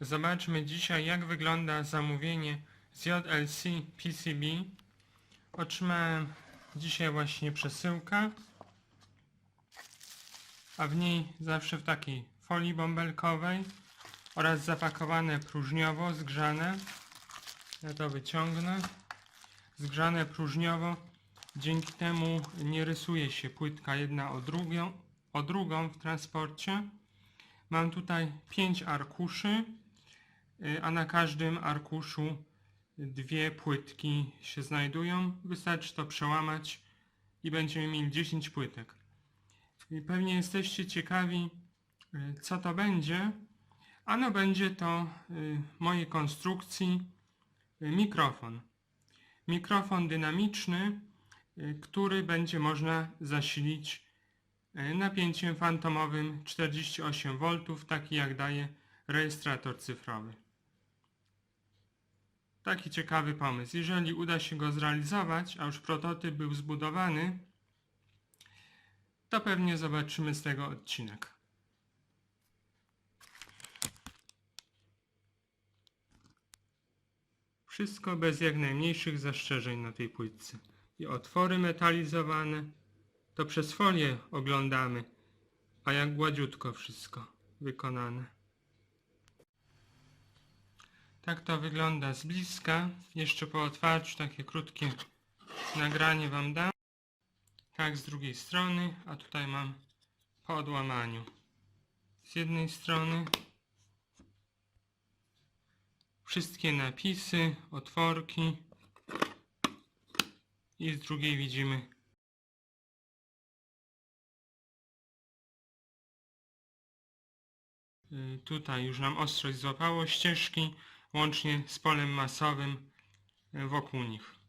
Zobaczmy dzisiaj jak wygląda zamówienie z JLC PCB. Otrzymałem dzisiaj właśnie przesyłkę, a w niej zawsze w takiej folii bąbelkowej oraz zapakowane próżniowo, zgrzane. Ja to wyciągnę. Zgrzane próżniowo. Dzięki temu nie rysuje się płytka jedna o drugą, o drugą w transporcie. Mam tutaj 5 arkuszy, a na każdym arkuszu dwie płytki się znajdują. Wystarczy to przełamać i będziemy mieli 10 płytek. Pewnie jesteście ciekawi, y, co to będzie. Ano będzie to y, mojej konstrukcji mikrofon. Mikrofon dynamiczny, który będzie można zasilić napięciem fantomowym 48 V, taki jak daje rejestrator cyfrowy. Taki ciekawy pomysł. Jeżeli uda się go zrealizować, a już prototyp był zbudowany, to pewnie zobaczymy z tego odcinek. Wszystko bez jak najmniejszych zastrzeżeń na tej płytce. I otwory metalizowane, to przez folię oglądamy, a jak gładziutko wszystko wykonane. Tak to wygląda z bliska. Jeszcze po otwarciu takie krótkie nagranie Wam dam. Tak z drugiej strony, a tutaj mam po odłamaniu. Z jednej strony wszystkie napisy, otworki i z drugiej widzimy Y, Tutaj już nam ostrość złapało ścieżki łącznie z polem masowym y, wokół nich.